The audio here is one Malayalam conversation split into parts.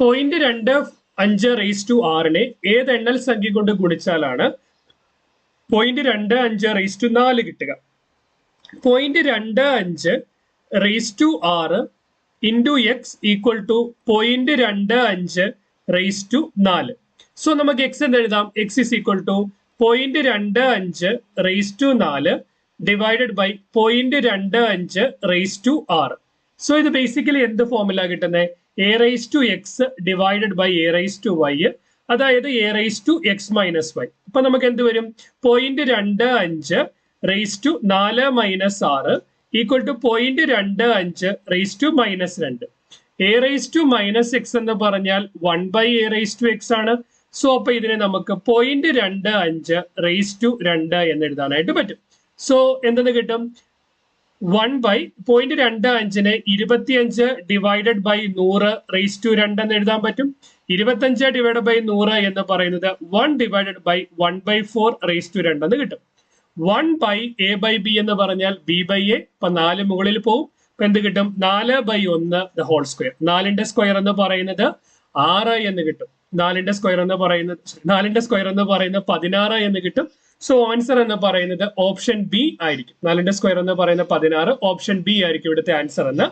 പോയിന്റ് രണ്ട് അഞ്ച് റേസ് ടു ആറിനെ ഏത് എണ്ണൽ സംഖ്യ കൊണ്ട് ഗുണിച്ചാലാണ് പോയിന്റ് രണ്ട് അഞ്ച് റേസ് ടു നാല് കിട്ടുക. പോയിന്റ് രണ്ട് അഞ്ച് റേസ് ടു ആറ് into x equal to point രണ്ട് അഞ്ച് റേസ് ടു നാല്. സോ നമുക്ക് എക്സ് എന്ന് എഴുതാം? X is equal to point രണ്ട് അഞ്ച് റേസ് ടു നാല് ഡിവൈഡഡ് ബൈ പോയിന്റ് രണ്ട് അഞ്ച് റേസ് ടു ആറ് സോ ഇത് ബേസിക്കലി എന്ത് ഫോമിലാണ് കിട്ടുന്നത് a raise to x divided by a raise to y അതായത് a raise to x minus y അപ്പൊ നമുക്ക് എന്ത് വരും? പോയിന്റ് രണ്ട് അഞ്ച് റേസ് ടു നാല് മൈനസ് ആറ് ഈക്വൽ ടു പോയിന്റ് രണ്ട് അഞ്ച് റേസ് ടു മൈനസ് രണ്ട്. A raise to minus x എന്ന് പറഞ്ഞാൽ one by a raise to x ആണ്. സോ അപ്പൊ ഇതിനെ നമുക്ക് പോയിന്റ് രണ്ട് അഞ്ച് റേസ് ടു രണ്ട് എന്ന് എഴുതാനായിട്ട് പറ്റും. സോ എന്തെന്ന് കിട്ടും? വൺ ബൈ പോയിന്റ് രണ്ട് അഞ്ചിന് ഇരുപത്തിയഞ്ച് ഡിവൈഡഡ് ബൈ നൂറ് റേസ് ടു രണ്ട് എന്ന് എഴുതാൻ പറ്റും. ഇരുപത്തഞ്ച് ഡിവൈഡ് ബൈ നൂറ് എന്ന് പറയുന്നത് one divided by one by four raise to രണ്ട് എന്ന് കിട്ടും. One by a by b എന്ന് പറഞ്ഞാൽ ബി ബൈ എ ഇപ്പൊ നാല് മുകളിൽ പോവും. ഇപ്പൊ എന്ത് കിട്ടും? നാല് ബൈ ഒന്ന് ദ ഹോൾ സ്ക്വയർ നാലിന്റെ സ്ക്വയർ എന്ന് പറയുന്നത് ആറ് എന്ന് കിട്ടും. നാലിന്റെ സ്ക്വയർ എന്ന് പറയുന്നത് നാലിന്റെ സ്ക്വയർ എന്ന് പറയുന്നത് പതിനാറ് എന്ന് കിട്ടും. സോ ആൻസർ എന്ന് പറയുന്നത് ഓപ്ഷൻ ബി ആയിരിക്കും. നാലിന്റെ സ്ക്വയർ എന്ന് പറയുന്ന പതിനാറ് ഓപ്ഷൻ ബി ആയിരിക്കും ഇവിടുത്തെ ആൻസർ എന്ന്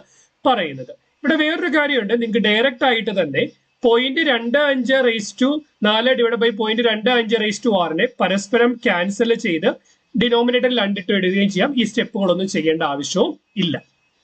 പറയുന്നത്. ഇവിടെ വേറൊരു കാര്യമുണ്ട്. നിങ്ങൾക്ക് ഡയറക്റ്റ് ആയിട്ട് തന്നെ പോയിന്റ് രണ്ട് അഞ്ച് റേസ് ടു നാല് ഡിവൈഡ് ബൈ പോയിന്റ് രണ്ട് അഞ്ച് റേസ് ടു ആറിനെ പരസ്പരം ക്യാൻസൽ ചെയ്ത് ഡിനോമിനേറ്ററിൽ രണ്ടിട്ട് എഴുതുകയും ചെയ്യാം. ഈ സ്റ്റെപ്പുകളൊന്നും ചെയ്യേണ്ട ആവശ്യവും ഇല്ല.